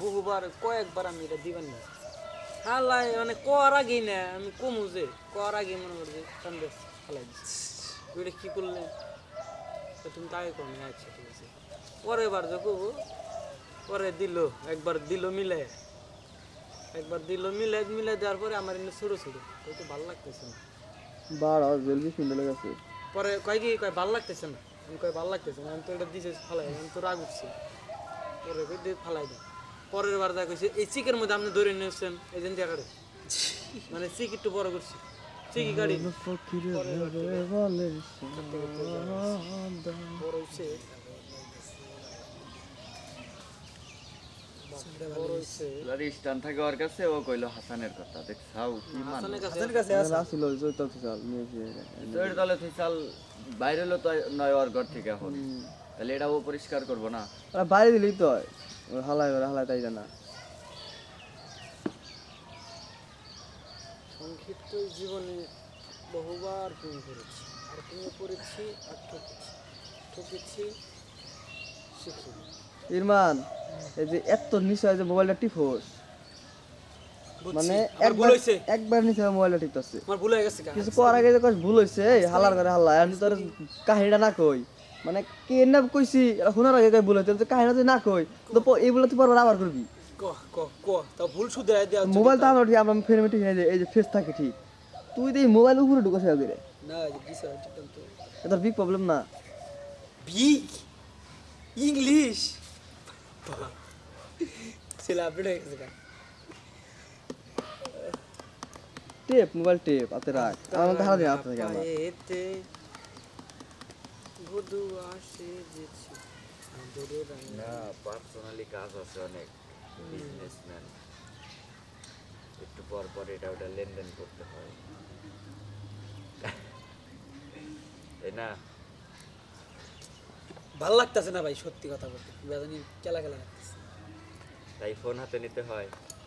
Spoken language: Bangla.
বহুবার কয়েকবার আমি এটা দিবেন না হালাই মানে কর আগেই না আমি কমু যে কর আগে মনে করি যে কান বেশ হালাই ওইটা কী করলে তুমি করো না আচ্ছা ঠিক আছে পরের বার যখন পরে দিল একবার দিল মিলে। একবার দিল মিলে মিলে দেওয়ার পরে আমার এমনি ছোটো ছোটো। ওই তো ভালো লাগতেছে না। বাড়া জলদি সুন্দর লাগাছে পরে কয় কি কয় ভালো লাগতেছে না? আমি কয় ভালো লাগতেছে না আমি তো এটা দিছে ফালাই আমি তো রাগ উঠছে। পরে কই দিয়ে ফালাই দাও পরের বার দেখা কইছে এই চিকের মধ্যে আপনি ধরে নিয়েছেন এই যে জায়গাটা মানে চিক একটু বড় করছি। চিকি গাড়ি। বড় হইছে বড় হইছে স্টান থাকে ওর কাছে ও কইলো হাসানের কথা। দেখছাও কি হাসানের কাছে আসিল জয়তা চাল নিয়েছে তোর তাহলে বাইরে হলো তো নয় ওর ঘর থেকে এখন। তাহলে এটা ও পরিষ্কার করব না। বাইরে দিলেই তো হালাই হালাই তাই জানা। সংক্ষিপ্ত জীবনে বহুবার প্রেম করেছি। আর প্রেমে পড়েছি আর ঠকেছি। ঠকেছি শিখিনি। ইরমান এই যে এত নিচে যে মোবাইলটা টিপোস। মানে একবার একবার নিচে মোবাইলটা টিপতেছে। হয়ে কিছু করার আগে যে ভুল এই হালার করে হাল্লা। আমি তোর কাহিনীটা না কই। মানে কে না কইছি শোনার আগে ভুল কাহিনীটা তুই না কই তো এইগুলো তুই পরবার আবার করবি। মোবাইল তো আমার আমরা ফ্রেমে ঠিক এই যে এই যে ফেস থাকে ঠিক। তুই তো এই মোবাইল উপরে রে। না এটা বিগ প্রবলেম না? বিগ ইংলিশ ছেলে আপডেট হয়ে গেছে টেপ মোবাইল টেপ হাতে রাখ। আমার হারা দিয়ে হাতে থাকে আমার। পায়েতে বধু আসে যেছি না পার্সোনালি কাজ আছে অনেক। বিজনেসম্যান একটু পর পর এটা ওটা লেনদেন করতে হয়। তাই না ভালো লাগতেছে না ভাই, সত্যি কথা বলতে। বেদানি খেলা খেলা লাগতেছে। তাই ফোন হাতে নিতে হয়।